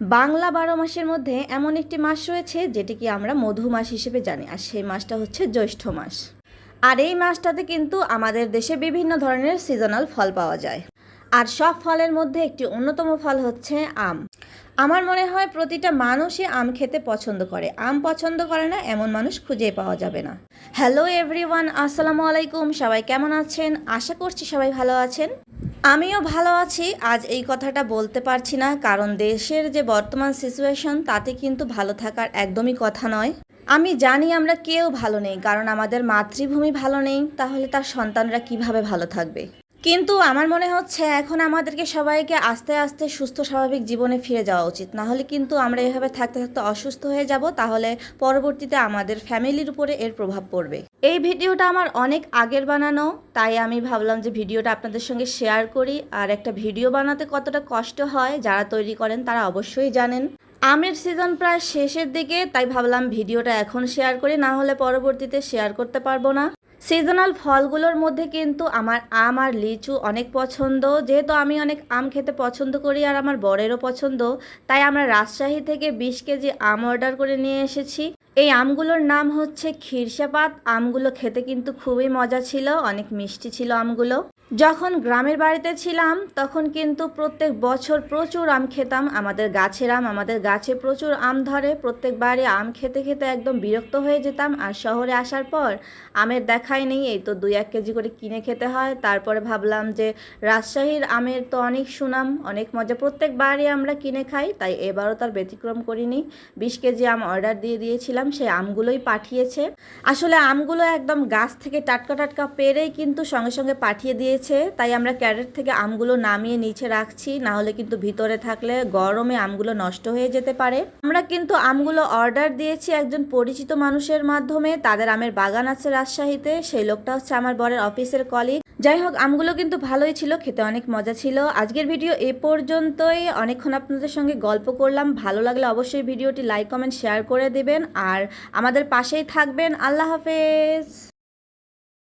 বাংলা বারো মাসের মধ্যে এমন একটি মাস রয়েছে যেটিকে আমরা মধু মাস হিসেবে জানি, আর সেই মাসটা হচ্ছে জ্যৈষ্ঠ মাস। আর এই মাসটাতে কিন্তু আমাদের দেশে বিভিন্ন ধরনের সিজনাল ফল পাওয়া যায়। আর সব ফলের মধ্যে একটি অন্যতম ফল হচ্ছে আম। আমার মনে হয় প্রতিটা মানুষই আম খেতে পছন্দ করে। আম পছন্দ করে না, এমন মানুষ খুঁজে পাওয়া যাবে না। হ্যালো এভরিওয়ান আসসালামু আলাইকুম। সবাই কেমন আছেন? আশা করছি সবাই ভালো আছেন। আমিও ভালো আছি, আজ এই কথাটা বলতে পারছি না, কারণ দেশের যে বর্তমান সিচুয়েশন তাতে কিন্তু ভালো থাকার একদমই কথা নয়। আমি জানি আমরা কেউ ভালো নেই, কারণ আমাদের মাতৃভূমি ভালো নেই, তাহলে তার সন্তানরা কীভাবে ভালো থাকবে? কিন্তু আমার মনে হচ্ছে এখন আমাদেরকে সবাইকে আস্তে আস্তে সুস্থ, স্বাভাবিক জীবনে ফিরে যাওয়া উচিত। না হলে কিন্তু আমরা এভাবে থাকতে থাকতে অসুস্থ হয়ে যাব, তাহলে পরবর্তীতে আমাদের ফ্যামিলির উপরে এর প্রভাব পড়বে। এই ভিডিওটা আমার অনেক আগের বানানো, তাই আমি ভাবলাম যে ভিডিওটা আপনাদের সঙ্গে শেয়ার করি। আর একটা ভিডিও বানাতে কতটা কষ্ট হয়, যারা তৈরি করেন তারা অবশ্যই জানেন। আমের সিজন প্রায় শেষের দিকে, তাই ভাবলাম ভিডিওটা এখন শেয়ার করি, না হলে পরবর্তীতে শেয়ার করতে পারব না। সিজনাল ফলগুলোর মধ্যে কিন্তু আমার আম আর লিচু অনেক পছন্দ। যেহেতু আমি অনেক আম খেতে পছন্দ করি আর আমার বরেরও পছন্দ, তাই আমরা রাজশাহী থেকে বিশ কেজি আম অর্ডার করে নিয়ে এসেছি। এই আমগুলোর নাম হচ্ছে ক্ষীরসাপাত। আমগুলো খেতে কিন্তু খুবই মজা ছিল, অনেক মিষ্টি ছিল আমগুলো। যখন গ্রামের বাড়িতে ছিলাম, তখন কিন্তু প্রত্যেক বছর প্রচুর আম খেতাম। আমাদের গাছের আম, আমাদের গাছে প্রচুর আম ধরে। প্রত্যেকবারে আম খেতে খেতে একদম বিরক্ত হয়ে যেতাম। আর শহরে আসার পর আমের দেখাই নেই। এই তো দুই এক কেজি করে কিনে খেতে হয়। তারপরে ভাবলাম যে রাজশাহীর আমের তো অনেক সুনাম, অনেক মজা। প্রত্যেকবারই আমরা কিনে খাই, তাই এবারও তার ব্যতিক্রম করিনি। বিশ কেজি আম অর্ডার দিয়ে দিয়েছিলাম সেই আমগুলোই পাঠিয়েছে। আসলে আমগুলো একদম গাছ থেকে টাটকা টাটকা পেরেই কিন্তু সঙ্গে সঙ্গে পাঠিয়ে দিয়েছে তাই আমরা ক্যারেট থেকে আমগুলো নামিয়ে নিচে রাখছি না হলে কিন্তু ভিতরে থাকলে গরমে আমগুলো নষ্ট হয়ে যেতে পারে। আমরা কিন্তু আমগুলো অর্ডার দিয়েছি একজন পরিচিত মানুষের মাধ্যমে, তাদের আমের বাগান আছে রাজশাহীতে, সেই লোকটা হচ্ছে আমার বরের অফিসের কলিগ যাই হোক, আমগুলো কিন্তু ভালোই ছিল, খেতে অনেক মজা ছিল। আজকের ভিডিও এ পর্যন্তই, অনেকক্ষণ আপনাদের সঙ্গে গল্প করলাম। ভালো লাগলে অবশ্যই ভিডিওটি লাইক, কমেন্ট, শেয়ার করে দেবেন। আর আমাদের পাশেই থাকবেন, আল্লাহ হাফেজ।